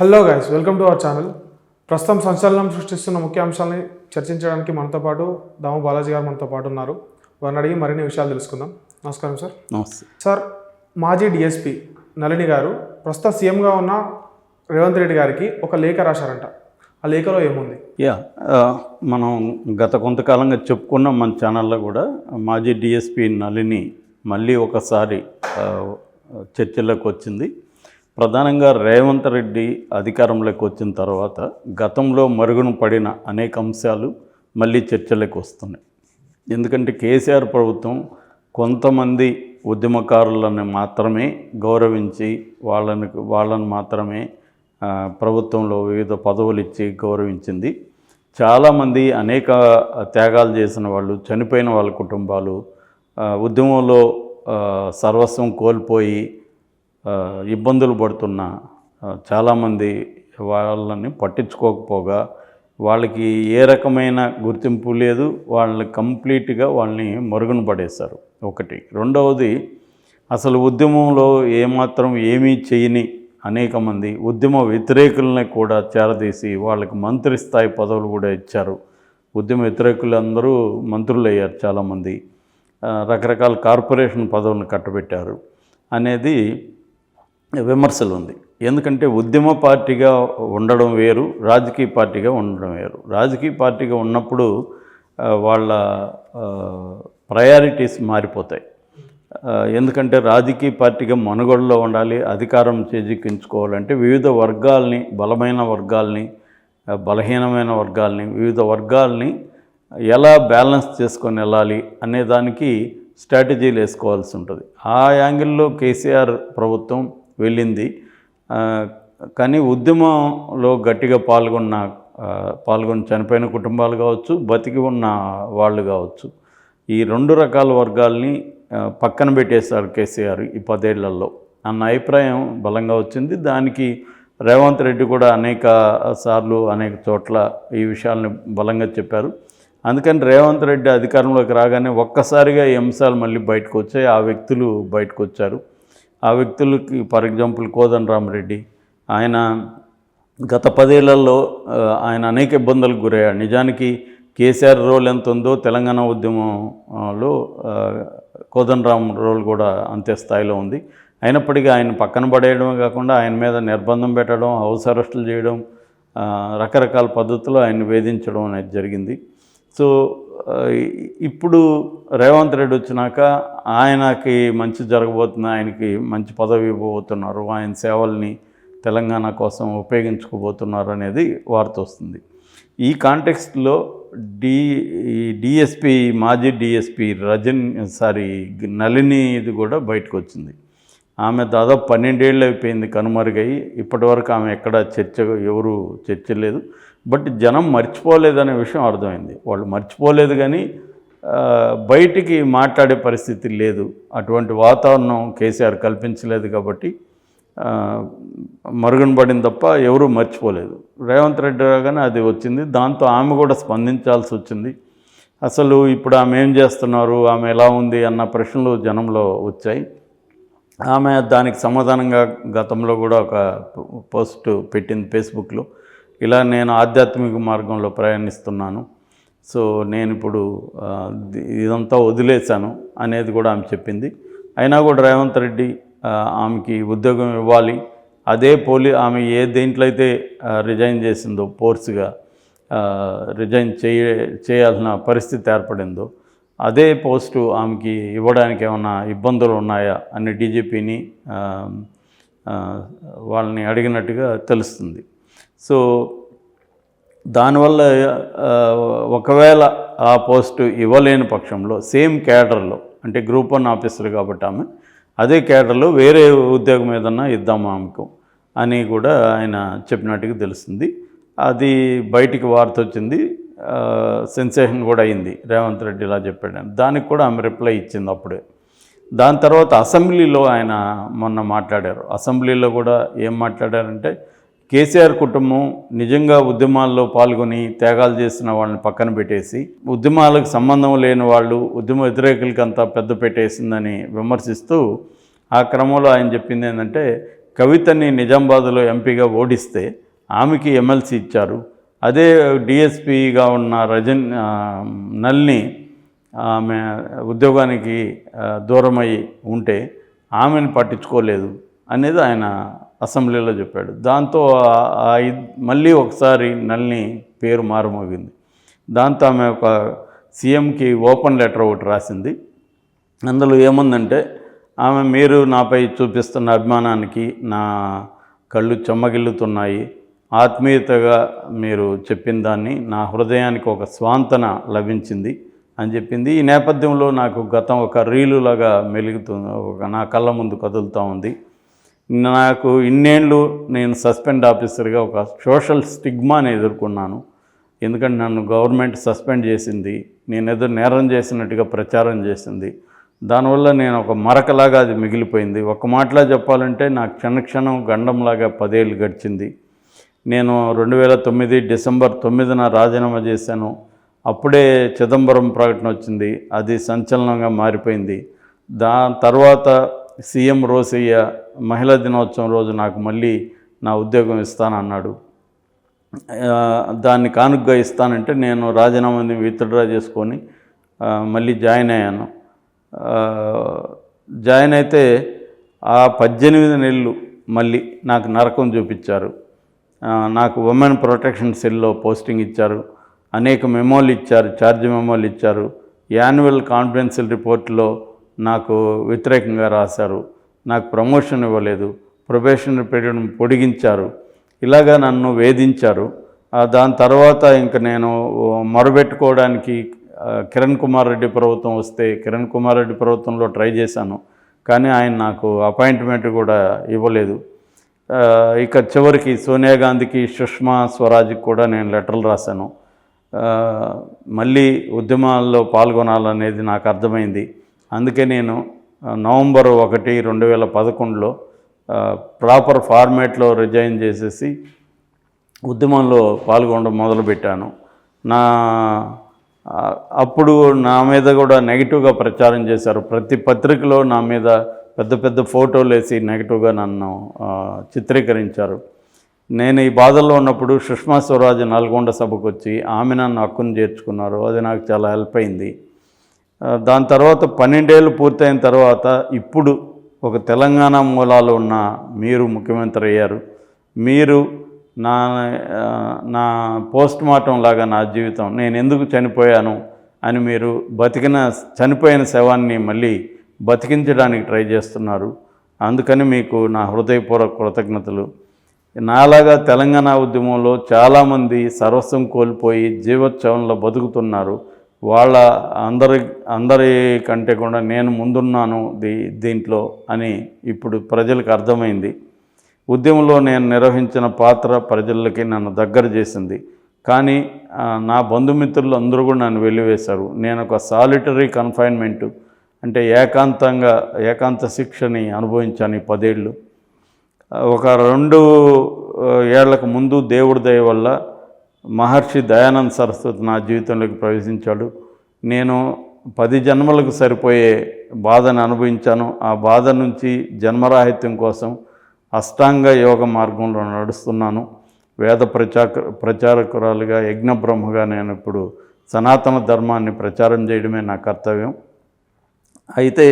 Hello guys welcome to our channel ప్రస్తుతం సంచలనం సృష్టిస్తున్న ముఖ్య అంశాలని చర్చించడానికి మనతో పాటు దాము బాలాజీ గారు మనతో పాటు ఉన్నారు. వారిని అడిగి మరిన్ని విషయాలు తెలుసుకుందాం. నమస్కారం సార్. నమస్తే. సార్ మాజీ డిఎస్పి నళిని గారు ప్రస్తుత సీఎంగా ఉన్న రేవంత్ రెడ్డి గారికి ఒక లేఖ రాశారంట. ఆ లేఖలో ఏముంది? యా మనం గత కొంతకాలంగా చెప్పుకున్నాం మన ఛానల్లో కూడా మాజీ డిఎస్పి నళిని మళ్ళీ ఒకసారి చర్చలోకి వచ్చింది. ప్రధానంగా రేవంత్ రెడ్డి అధికారంలోకి వచ్చిన తర్వాత గతంలో మరుగున పడిన అనేక అంశాలు మళ్ళీ చర్చలోకి వస్తున్నాయి. ఎందుకంటే కేసీఆర్ ప్రభుత్వం కొంతమంది ఉద్యమకారులను మాత్రమే గౌరవించి వాళ్ళని వాళ్ళని మాత్రమే ప్రభుత్వంలో వివిధ పదవులు ఇచ్చి గౌరవించింది. చాలామంది అనేక త్యాగాలు చేసిన వాళ్ళు చనిపోయిన వాళ్ళ కుటుంబాలు ఉద్యమంలో సర్వస్వం కోల్పోయి ఇబ్బందులు పడుతున్న చాలామంది వాళ్ళని పట్టించుకోకపోగా వాళ్ళకి ఏ రకమైన గుర్తింపు లేదు వాళ్ళని కంప్లీట్గా వాళ్ళని మరుగున పడేశారు. ఒకటి. రెండవది అసలు ఉద్యమంలో ఏమాత్రం ఏమీ చేయని అనేక మంది ఉద్యమ వ్యతిరేకులని కూడా చేరదీసి వాళ్ళకి మంత్రి స్థాయి పదవులు కూడా ఇచ్చారు. ఉద్యమ వ్యతిరేకులు అందరూ మంత్రులు అయ్యారు చాలామంది రకరకాల కార్పొరేషన్ పదవులను కట్టబెట్టారు. అనేది విమర్శలు ఉంది ఎందుకంటే ఉద్యమ పార్టీగా ఉండడం వేరు రాజకీయ పార్టీగా ఉండడం వేరు. రాజకీయ పార్టీగా ఉన్నప్పుడు వాళ్ళ ప్రయారిటీస్ మారిపోతాయి. ఎందుకంటే రాజకీయ పార్టీగా మనుగడలో ఉండాలి అధికారం చేజిక్కించుకోవాలంటే వివిధ వర్గాల్ని బలమైన వర్గాల్ని బలహీనమైన వర్గాల్ని వివిధ వర్గాల్ని ఎలా బ్యాలెన్స్ చేసుకొని వెళ్ళాలి అనే దానికి స్ట్రాటజీలు వేసుకోవాల్సి ఉంటుంది. ఆ యాంగిల్లో కేసీఆర్ ప్రభుత్వం వెళ్ళింది. కానీ ఉద్యమంలో గట్టిగా పాల్గొన్న పాల్గొని చనిపోయిన కుటుంబాలు కావచ్చు బతికి ఉన్న వాళ్ళు కావచ్చు ఈ రెండు రకాల వర్గాల్ని పక్కన పెట్టేశారు కేసీఆర్ ఈ పదేళ్ళలో. అన్న అభిప్రాయం బలంగా వచ్చింది. దానికి రేవంత్ రెడ్డి కూడా అనేక సార్లు అనేక చోట్ల ఈ విషయాలను బలంగా చెప్పారు. అందుకని రేవంత్ రెడ్డి అధికారంలోకి రాగానే ఒక్కసారిగా ఈ అంశాలు మళ్ళీ బయటకు వచ్చాయి. ఆ వ్యక్తులు బయటకు వచ్చారు. ఆ వ్యక్తులకి ఫర్ ఎగ్జాంపుల్ కోదన్ రామరెడ్డి ఆయన గత పదేళ్ళలో ఆయన అనేక ఇబ్బందులకు గురయ్యాడు. నిజానికి కేసీఆర్ రోల్ ఎంత ఉందో తెలంగాణ ఉద్యమంలో కోదండరామ్ రోల్ కూడా అంతే స్థాయిలో ఉంది. అయినప్పటికీ ఆయన పక్కన పడేయడమే కాకుండా ఆయన మీద నిర్బంధం పెట్టడం హౌస్ అరెస్టులు చేయడం రకరకాల పద్ధతులు ఆయన వేధించడం అనేది జరిగింది. సో ఇప్పుడు రేవంత్ రెడ్డి వచ్చినాక ఆయనకి మంచి జరగబోతుంది ఆయనకి మంచి పదవి ఇవ్వబోతున్నారు ఆయన సేవల్ని తెలంగాణ కోసం ఉపయోగించుకోబోతున్నారు అనేది వార్త వస్తుంది. ఈ కాంటెక్స్ట్లో డి డిఎస్పి మాజీ డిఎస్పి రజన్ సారీ నళిని ఇది కూడా బయటకు వచ్చింది. ఆమె దాదాపు పన్నెండేళ్ళు అయిపోయింది కనుమరుగై ఇప్పటివరకు ఆమె ఎక్కడ చర్చ ఎవరు చర్చలేదు బట్ జనం మర్చిపోలేదనే విషయం అర్థమైంది. వాళ్ళు మర్చిపోలేదు కానీ బయటికి మాట్లాడే పరిస్థితి లేదు. అటువంటి వాతావరణం కేసీఆర్ కల్పించలేదు కాబట్టి మరుగున పడింది తప్ప ఎవరూ మర్చిపోలేదు. రేవంత్ రెడ్డి రాగానే అది వచ్చింది. దాంతో ఆమె కూడా స్పందించాల్సి వచ్చింది. అసలు ఇప్పుడు ఆమె ఏం చేస్తున్నారు? ఆమె ఎలా ఉంది అన్న ప్రశ్నలు జనంలో వచ్చాయి. ఆమె దానికి సమాధానంగా గతంలో కూడా ఒక పోస్ట్ పెట్టింది ఫేస్బుక్లో. ఇలా నేను ఆధ్యాత్మిక మార్గంలో ప్రయాణిస్తున్నాను. సో నేను ఇప్పుడు ఇదంతా వదిలేశాను అనేది కూడా ఆమె చెప్పింది. అయినా కూడా రేవంత్ రెడ్డి ఆమెకి ఉద్యోగం ఇవ్వాలి. అదే పోలీ ఆమె ఏ దేంట్లో అయితే రిజైన్ చేసిందో ఫోర్స్గా రిజైన్ చేయ చేయాల్సిన పరిస్థితి ఏర్పడిందో అదే పోస్టు ఆమెకి ఇవ్వడానికి ఏమైనా ఇబ్బందులు ఉన్నాయా అని డీజీపీని వాళ్ళని అడిగినట్టుగా తెలుస్తుంది. సో దానివల్ల ఒకవేళ ఆ పోస్టు ఇవ్వలేని పక్షంలో సేమ్ క్యాడర్లో అంటే గ్రూప్ వన్ ఆఫీసర్ కాబట్టి ఆమె అదే క్యాడర్లో వేరే ఉద్యోగం ఏదన్నా ఇద్దాము ఆమెకు అని కూడా ఆయన చెప్పినట్టుగా తెలుస్తుంది. అది బయటికి వార్త వచ్చింది సెన్సేషన్ కూడా అయింది. రేవంత్ రెడ్డి ఇలా చెప్పాడు. దానికి కూడా ఆమె రిప్లై ఇచ్చింది అప్పుడే. దాని తర్వాత అసెంబ్లీలో ఆయన మొన్న మాట్లాడారు. అసెంబ్లీలో కూడా ఏం మాట్లాడారంటే కేసీఆర్ కుటుంబం నిజంగా ఉద్యమాల్లో పాల్గొని త్యాగాలు చేసిన వాళ్ళని పక్కన పెట్టేసి ఉద్యమాలకు సంబంధం లేని వాళ్ళు ఉద్యమ వ్యతిరేకులకి అంతా పెద్ద పెట్టేసిందని విమర్శిస్తూ ఆ క్రమంలో ఆయన చెప్పింది ఏంటంటే కవితని నిజామాబాద్లో ఎంపీగా ఓడిస్తే ఆమెకి ఎమ్మెల్సీ ఇచ్చారు. అదే డిఎస్పీగా ఉన్న రజన్ నల్ని ఆమె ఉద్యోగానికి దూరమై ఉంటే ఆమెను పట్టించుకోలేదు అనేది ఆయన అసెంబ్లీలో చెప్పాడు. దాంతో ఆ- మళ్ళీ ఒకసారి నల్ని పేరు మారుమోగింది. దాంతో ఆమె ఒక సీఎంకి ఓపెన్ లెటర్ ఒకటి రాసింది. అందులో ఏముందంటే ఆమె మీరు నాపై చూపిస్తున్న అభిమానానికి నా కళ్ళు చెమ్మగిల్లుతున్నాయి. ఆత్మీయతగా మీరు చెప్పిన దాన్ని నా హృదయానికి ఒక స్వాంతన లభించింది అని చెప్పింది. ఈ నేపథ్యంలో నాకు గతం ఒక రీలులాగా మెలుగుతుంది ఒక నా కళ్ళ ముందు కదులుతూ ఉంది. నాకు ఇన్నేళ్ళు నేను సస్పెండ్ ఆఫీసర్గా ఒక సోషల్ స్టిగ్మాని ఎదుర్కొన్నాను. ఎందుకంటే నన్ను గవర్నమెంట్ సస్పెండ్ చేసింది. నేను ఏదో నేరం చేసినట్టుగా ప్రచారం చేసింది. దానివల్ల నేను ఒక మరకలాగా అది మిగిలిపోయింది. ఒక మాటలా చెప్పాలంటే నాకు క్షణక్షణం గండంలాగా పదేళ్ళు గడిచింది. నేను రెండు వేల తొమ్మిది డిసెంబర్ తొమ్మిదిన రాజీనామా చేశాను. అప్పుడే చిదంబరం ప్రకటన వచ్చింది. అది సంచలనంగా మారిపోయింది. దా తర్వాత సీఎం రోసయ్య మహిళా దినోత్సవం రోజు నాకు మళ్ళీ నా ఉద్యోగం ఇస్తానన్నాడు. దాన్ని కానుగ్గా ఇస్తానంటే నేను రాజీనామాని విత్డ్రా చేసుకొని మళ్ళీ జాయిన్ అయ్యాను. జాయిన్ అయితే ఆ పద్దెనిమిది నెలలు మళ్ళీ నాకు నరకం చూపించారు. నాకు ఉమెన్ ప్రొటెక్షన్ సెల్లో పోస్టింగ్ ఇచ్చారు. అనేక మెమోలు ఇచ్చారు ఛార్జ్ మెమోలు ఇచ్చారు. యాన్యువల్ కాన్ఫిడెన్షియల్ రిపోర్ట్లో నాకు వ్యతిరేకంగా రాశారు. నాకు ప్రమోషన్ ఇవ్వలేదు. ప్రొబేషన్ పీరియడ్ పొడిగించారు. ఇలాగా నన్ను వేధించారు. దాని తర్వాత ఇంక నేను మొరబెట్టుకోవడానికి కిరణ్ కుమార్ రెడ్డి ప్రభుత్వం వస్తే కిరణ్ కుమార్ రెడ్డి ప్రభుత్వంలో ట్రై చేశాను. కానీ ఆయన నాకు అపాయింట్మెంట్ కూడా ఇవ్వలేదు. ఇక చివరికి సోనియా గాంధీకి సుష్మా స్వరాజ్కి కూడా నేను లెటర్లు రాశాను. మళ్ళీ ఉద్యమాల్లో పాల్గొనాలనేది నాకు అర్థమైంది. అందుకే నేను నవంబర్ ఒకటి రెండు వేల పదకొండులో ప్రాపర్ ఫార్మేట్లో రిజైన్ చేసేసి ఉద్యమంలో పాల్గొనడం మొదలుపెట్టాను. నా అప్పుడు నా మీద కూడా నెగిటివ్గా ప్రచారం చేశారు. ప్రతి పత్రికలో నా మీద పెద్ద పెద్ద ఫోటోలు వేసి నెగిటివ్గా నన్ను చిత్రీకరించారు. నేను ఈ బాధల్లో ఉన్నప్పుడు సుష్మా స్వరాజ్ నల్గొండ సభకు వచ్చి ఆమె నన్ను హక్కును చేర్చుకున్నారు. అది నాకు చాలా హెల్ప్ అయింది. దాని తర్వాత పన్నెండేళ్ళు పూర్తయిన తర్వాత ఇప్పుడు ఒక తెలంగాణ మూలాలు ఉన్న మీరు ముఖ్యమంత్రి అయ్యారు. మీరు నా నా పోస్ట్ మార్టం లాగా నా జీవితం నేను ఎందుకు చనిపోయాను అని మీరు బతికిన చనిపోయిన శవాన్ని మళ్ళీ బతికించడానికి ట్రై చేస్తున్నారు. అందుకని మీకు నా హృదయపూర్వక కృతజ్ఞతలు. నాలాగా తెలంగాణ ఉద్యమంలో చాలామంది సర్వస్వం కోల్పోయి జీవోత్సవంలో బతుకుతున్నారు. వాళ్ళ అందరి అందరి కంటే కూడా నేను ముందున్నాను దీ దీంట్లో అని ఇప్పుడు ప్రజలకు అర్థమైంది. ఉద్యమంలో నేను నిర్వహించిన పాత్ర ప్రజలకి నన్ను దగ్గర చేసింది. కానీ నా బంధుమిత్రులు అందరూ కూడా నన్ను వెళ్ళివేశారు నేను ఒక సాలిటరీ కన్ఫైన్మెంట్ అంటే ఏకాంతంగా ఏకాంత శిక్షని అనుభవించాను ఈ పదేళ్ళు. ఒక రెండు ఏళ్ళకు ముందు దేవుడి దయ వల్ల మహర్షి దయానంద్ సరస్వతి నా జీవితంలోకి ప్రవేశించాడు. నేను పది జన్మలకు సరిపోయే బాధను అనుభవించాను. ఆ బాధ నుంచి జన్మరాహిత్యం కోసం అష్టాంగ యోగ మార్గంలో నడుస్తున్నాను. వేద ప్రచార ప్రచారకురాలుగా యజ్ఞబ్రహ్మగా నేను ఇప్పుడు సనాతన ధర్మాన్ని ప్రచారం చేయడమే నా కర్తవ్యం. అయితే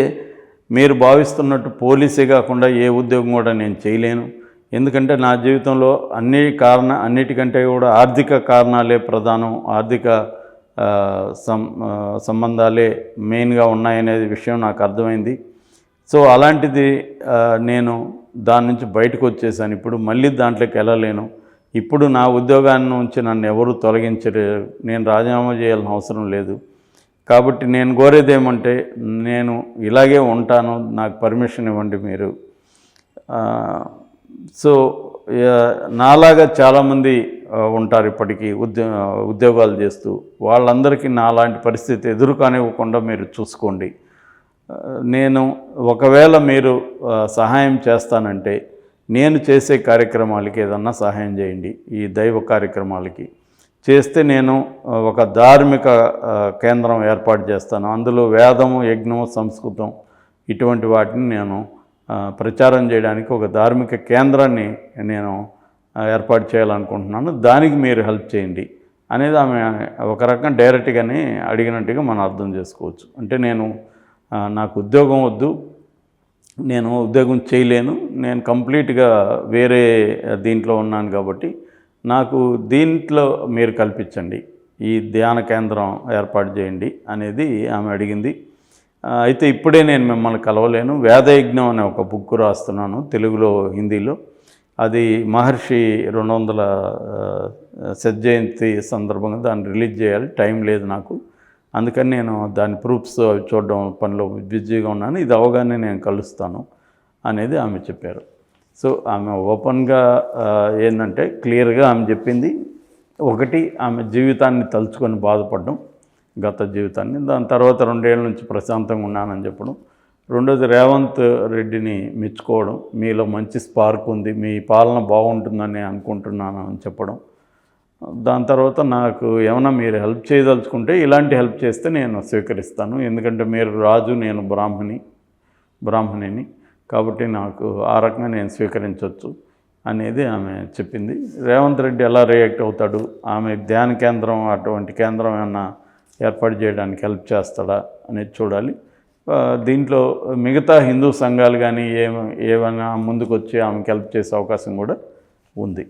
మీరు భావిస్తున్నట్టు పోలీసే కాకుండా ఏ ఉద్యోగం కూడా నేను చేయలేను. ఎందుకంటే నా జీవితంలో అన్ని కారణ అన్నిటికంటే కూడా ఆర్థిక కారణాలే ప్రధానం. ఆర్థిక సం సంబంధాలే మెయిన్గా ఉన్నాయనేది విషయం నాకు అర్థమైంది. సో అలాంటిది నేను దాని నుంచి బయటకు వచ్చేసాను. ఇప్పుడు మళ్ళీ దాంట్లోకి వెళ్ళలేను. ఇప్పుడు నా ఉద్యోగాన్ని నుంచి నన్ను ఎవరు తొలగించలేరు నేను రాజీనామా చేయాల్సిన అవసరం లేదు. కాబట్టి నేను కోరేది ఏమంటే నేను ఇలాగే ఉంటాను. నాకు పర్మిషన్ ఇవ్వండి మీరు. సో నాలాగా చాలామంది ఉంటారు ఇప్పటికీ ఉద్యో ఉద్యోగాలు చేస్తూ. వాళ్ళందరికీ నాలాంటి పరిస్థితి ఎదురు కానివ్వకుండా మీరు చూసుకోండి. నేను ఒకవేళ మీరు సహాయం చేస్తానంటే నేను చేసే కార్యక్రమాలకి ఏదన్నా సహాయం చేయండి ఈ దైవ కార్యక్రమాలకి. చేస్తే నేను ఒక ధార్మిక కేంద్రం ఏర్పాటు చేస్తాను. అందులో వేదము యజ్ఞము సంస్కృతం ఇటువంటి వాటిని నేను ప్రచారం చేయడానికి ఒక ధార్మిక కేంద్రాన్ని నేను ఏర్పాటు చేయాలనుకుంటున్నాను. దానికి మీరు హెల్ప్ చేయండి అనేది ఆమె ఒక రకం డైరెక్ట్గానే అడిగినట్టుగా మనం అర్థం చేసుకోవచ్చు. అంటే నేను నాకు ఉద్యోగం వద్దు నేను ఉద్యోగం చేయలేను నేను కంప్లీట్గా వేరే దీంట్లో ఉన్నాను కాబట్టి నాకు దీంట్లో మీరు కల్పించండి ఈ ధ్యాన కేంద్రం ఏర్పాటు చేయండి అనేది ఆమె అడిగింది. అయితే ఇప్పుడే నేను మిమ్మల్ని కలవలేను. వేదయజ్ఞం అనే ఒక బుక్ రాస్తున్నాను తెలుగులో హిందీలో. అది మహర్షి రెండు వందల సజ్జయంతి సందర్భంగా దాన్ని రిలీజ్ చేయాలి. టైం లేదు నాకు. అందుకని నేను దాని ప్రూఫ్స్ అవి చూడడం పనిలో బిజీగా ఉన్నాను. ఇది అవగానే నేను కలుస్తాను అనేది ఆమె చెప్పారు. సో ఆమె ఓపెన్గా ఏంటంటే క్లియర్గా ఆమె చెప్పింది. ఒకటి ఆమె జీవితాన్ని తలుచుకొని బాధపడడం. గత జీవితాన్ని. దాని తర్వాత రెండేళ్ళ నుంచి ప్రశాంతంగా ఉన్నానని చెప్పడం. రెండోది రేవంత్ రెడ్డిని మెచ్చుకోవడం. మీలో మంచి స్పార్క్ ఉంది. మీ పాలన బాగుంటుందని అనుకుంటున్నాను అని చెప్పడం. దాని తర్వాత నాకు ఏమైనా మీరు హెల్ప్ చేయదలుచుకుంటే ఇలాంటి హెల్ప్ చేస్తే నేను స్వీకరిస్తాను. ఎందుకంటే మీరు రాజు నేను బ్రాహ్మణి బ్రాహ్మణిని. కాబట్టి నాకు ఆ రకంగా నేను స్వీకరించవచ్చు అనేది ఆమె చెప్పింది. రేవంత్ రెడ్డి ఎలా రియాక్ట్ అవుతాడు? ఆమె ధ్యాన కేంద్రం అటువంటి కేంద్రం ఏమన్నా ఏర్పాటు చేయడానికి హెల్ప్ చేస్తాడా అనేది చూడాలి. దీంట్లో మిగతా హిందూ సంఘాలు కానీ ఏమైనా ముందుకు వచ్చి ఆమెకి హెల్ప్ చేసే అవకాశం కూడా ఉంది.